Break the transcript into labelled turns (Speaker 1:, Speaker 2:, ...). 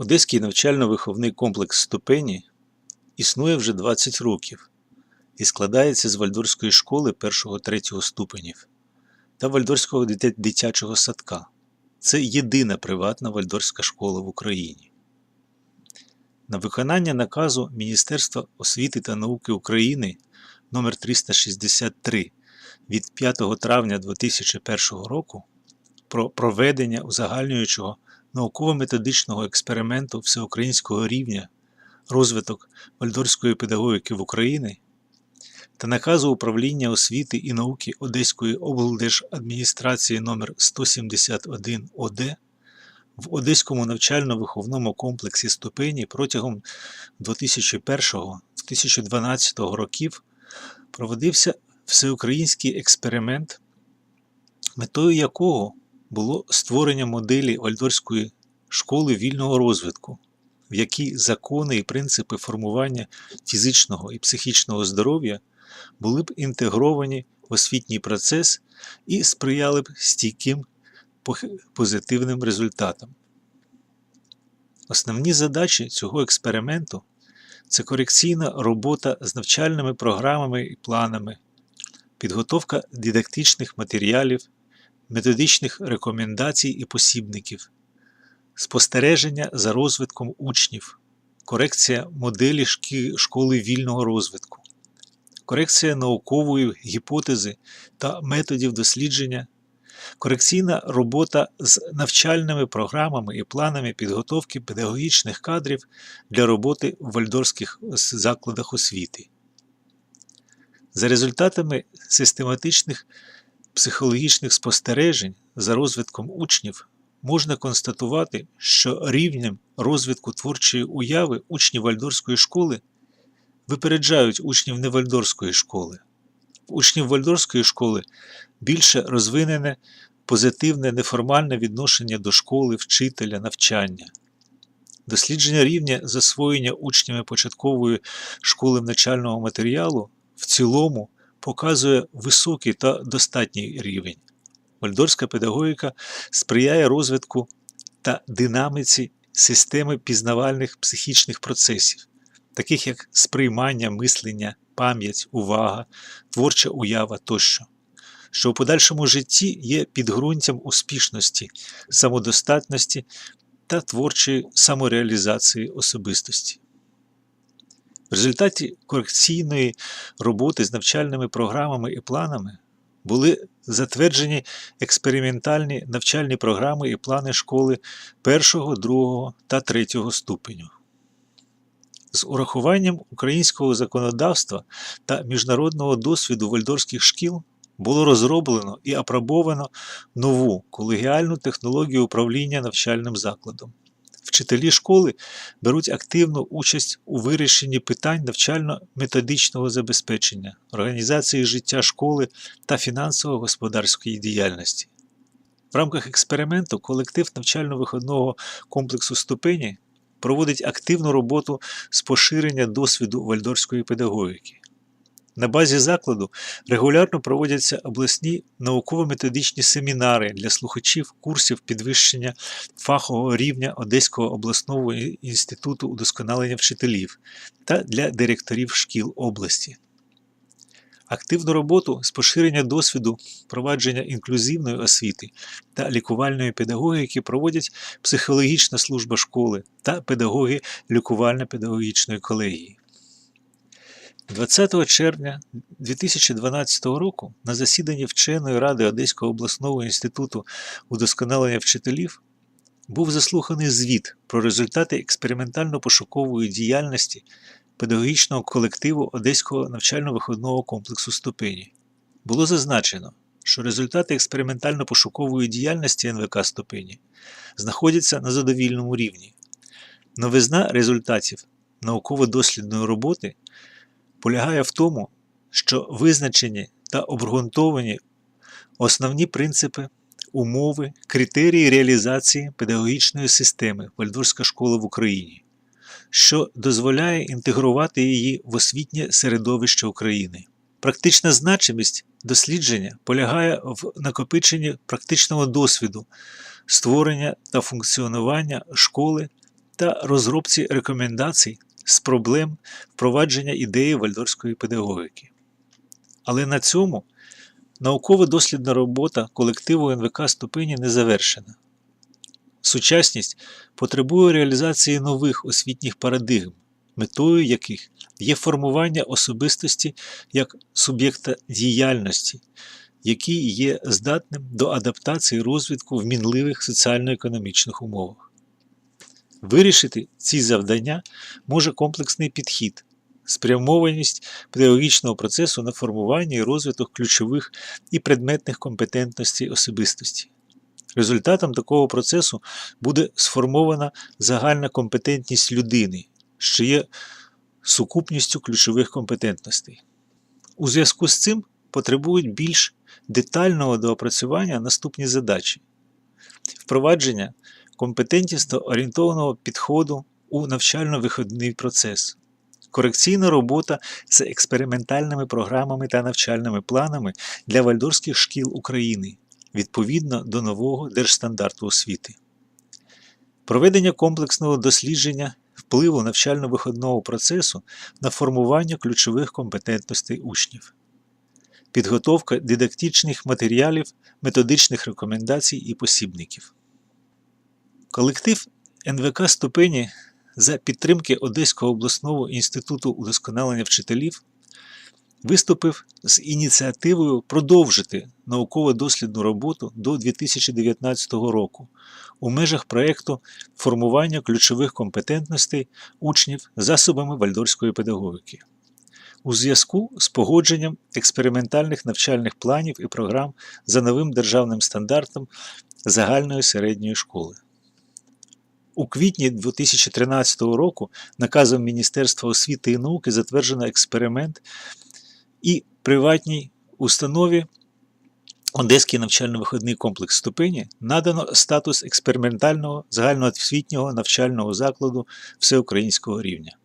Speaker 1: Одеський навчально-виховний комплекс ступені існує вже 20 років і складається з Вальдорфської школи 1-3 ступенів та Вальдорфського дитячого садка. Це єдина приватна вальдорфська школа в Україні. На виконання наказу Міністерства освіти та науки України номер 363 від 5 травня 2001 року про проведення узагальнюючого науково-методичного експерименту всеукраїнського рівня розвиток вальдорфської педагогіки в Україні та наказу управління освіти і науки Одеської облдержадміністрації номер 171 ОД в Одеському навчально-виховному комплексі ступені протягом 2001-2012 років проводився всеукраїнський експеримент, метою якого було створення моделі Вальдорфської школи вільного розвитку, в якій закони і принципи формування фізичного і психічного здоров'я були б інтегровані в освітній процес і сприяли б стійким позитивним результатам. Основні задачі цього експерименту це корекційна робота з навчальними програмами і планами, підготовка дидактичних матеріалів, методичних рекомендацій і посібників, спостереження за розвитком учнів, корекція моделі школи вільного розвитку, корекція наукової гіпотези та методів дослідження, корекційна робота з навчальними програмами і планами підготовки педагогічних кадрів для роботи в вальдорфських закладах освіти. За результатами систематичних психологічних спостережень за розвитком учнів можна констатувати, що рівнем розвитку творчої уяви учні Вальдорфської школи випереджають учнів невальдорфської школи. В учнів Вальдорфської школи більше розвинене позитивне неформальне відношення до школи, вчителя, навчання. Дослідження рівня засвоєння учнями початкової школи навчального матеріалу в цілому показує високий та достатній рівень. Вальдорфська педагогіка сприяє розвитку та динаміці системи пізнавальних психічних процесів, таких як сприймання, мислення, пам'ять, увага, творча уява тощо, що у подальшому житті є підґрунтям успішності, самодостатності та творчої самореалізації особистості. В результаті корекційної роботи з навчальними програмами і планами були затверджені експериментальні навчальні програми і плани школи 1, 2 та 3 ступеню. З урахуванням українського законодавства та міжнародного досвіду вальдорфських шкіл було розроблено і апробовано нову колегіальну технологію управління навчальним закладом. Вчителі школи беруть активну участь у вирішенні питань навчально-методичного забезпечення, організації життя школи та фінансово-господарської діяльності. В рамках експерименту колектив навчально-виходного комплексу ступені проводить активну роботу з поширення досвіду вальдорфської педагогіки. На базі закладу регулярно проводяться обласні науково-методичні семінари для слухачів курсів підвищення фахового рівня Одеського обласного інституту удосконалення вчителів та для директорів шкіл області. Активну роботу з поширення досвіду впровадження інклюзивної освіти та лікувальної педагогіки проводять психологічна служба школи та педагоги лікувально-педагогічної колегії. 20 червня 2012 року на засіданні вченої ради Одеського обласного інституту удосконалення вчителів був заслуханий звіт про результати експериментально-пошукової діяльності педагогічного колективу Одеського навчально-виходного комплексу ступені. Було зазначено, що результати експериментально-пошукової діяльності НВК ступені знаходяться на задовільному рівні. Новизна результатів науково-дослідної роботи полягає в тому, що визначені та обґрунтовані основні принципи, умови, критерії реалізації педагогічної системи Вальдорфська школа в Україні, що дозволяє інтегрувати її в освітнє середовище України. Практична значимість дослідження полягає в накопиченні практичного досвіду, створення та функціонування школи та розробці рекомендацій з проблем впровадження ідеї вальдорфської педагогіки. Але на цьому науково-дослідна робота колективу НВК ступені не завершена. Сучасність потребує реалізації нових освітніх парадигм, метою яких є формування особистості як суб'єкта діяльності, який є здатним до адаптації розвитку в мінливих соціально-економічних умовах. Вирішити ці завдання може комплексний підхід, спрямованість педагогічного процесу на формування і розвиток ключових і предметних компетентностей особистості. Результатом такого процесу буде сформована загальна компетентність людини, що є сукупністю ключових компетентностей. У зв'язку з цим потребують більш детального доопрацювання наступні задачі: впровадження компетентнісно орієнтованого підходу у навчально-виходний процес, корекційна робота з експериментальними програмами та навчальними планами для вальдорфських шкіл України відповідно до нового держстандарту освіти, проведення комплексного дослідження впливу навчально-виходного процесу на формування ключових компетентностей учнів, підготовка дидактичних матеріалів, методичних рекомендацій і посібників. Колектив НВК ступені за підтримки Одеського обласного інституту удосконалення вчителів виступив з ініціативою продовжити науково-дослідну роботу до 2019 року у межах проєкту формування ключових компетентностей учнів засобами вальдорфської педагогіки у зв'язку з погодженням експериментальних навчальних планів і програм за новим державним стандартом загальної середньої школи. У квітні 2013 року наказом Міністерства освіти і науки затверджено експеримент і приватній установі Одеський навчально-виходний комплекс ступені надано статус експериментального загальноосвітнього навчального закладу всеукраїнського рівня.